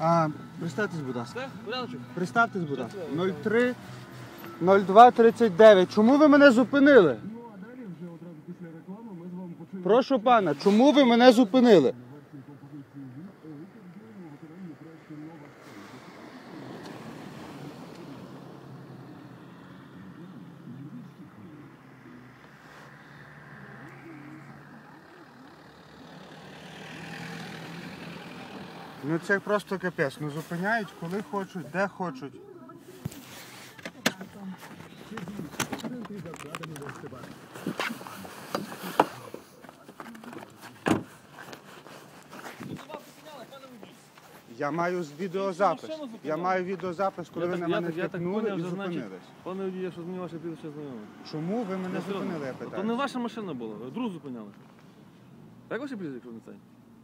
А, представтесь, будь ласка. Представтесь, будь ласка. 03 02 39. Чому ви мене зупинили? Прошу пана, чому ви мене зупинили? Ну це просто капець. Ну зупиняють, коли хочуть, де хочуть. Я маю з відеозапис. Я маю відеозапис, коли ви так- на мене так- я так поняв, і зупинились. Пане водія, що з мені ваше прізвище знайоме. Чому ви мене Я зупинили, я То не ваша машина була, друг зупиняли. Як ваше прізвище, якщо не це?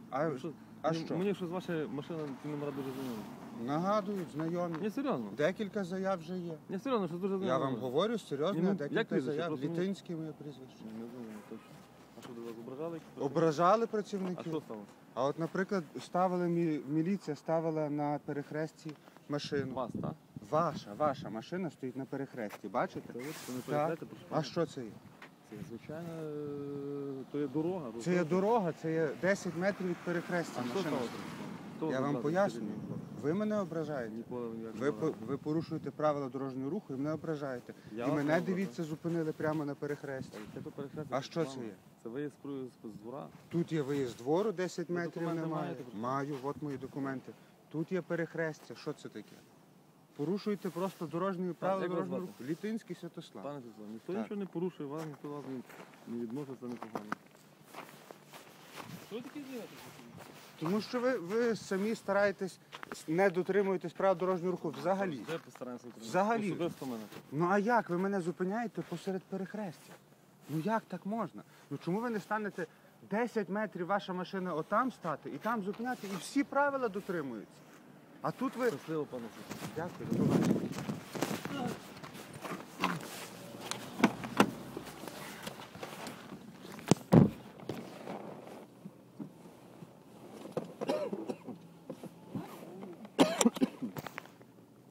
А, Що- а мені- що? Мені щось ваша машина, ті номера дуже знайомі. Нагадують, знайомі. Ні, серйозно. Декілька заяв вже є. Ні, серйозно, що дуже Я вам говорю серйозно, ну, як декілька прізвище? заяв. Просто, ну- Літинське моє прізвище. Не знаю, точно. А що до вас ображали? Ображали А працівників. що стало? А от, наприклад, ставили мі- міліція ставила на перехресті машину. Вас, так? Ваша, ваша машина стоїть на перехресті, бачите? Це ви це не Так. прошу А пана. що це є? Це звичайно, е, то є дорога. Це є дорога, це є 10 метрів від перехрестя А машина. Хто Я вам пояснюю. Ви мене ображаєте. Ніколи ніяк не Ви, по- ображав. ви порушуєте правила дорожнього руху і мене ображаєте. Я і вас мене, не дивіться, зупинили прямо на перехресті. Це то перехрестя, А що це є? Це виїзд з двора. Тут є виїзд двору 10 метрів документи немає. маєте. Маю, от мої документи. Тут є перехрестя. Що це таке? Порушуєте просто дорожні правила як вас дорожнього руху. Літинський Святослав. Пане Світлан, ніхто Так. нічого не порушує, вас ніхто вас не, не відноситься непогано. Що ви таке робите? Тому що ви, ви самі стараєтесь, не дотримуєтесь правил дорожнього руху взагалі. Вже постараємося утримати. Взагалі. Особисто мене. Ну а як? Ви мене зупиняєте посеред перехрестя? Ну як так можна? Ну чому ви не станете 10 метрів ваша машина отам стати і там зупиняти, і всі правила дотримуються? А тут ви... Щасливо, пане Дякую, до побачення.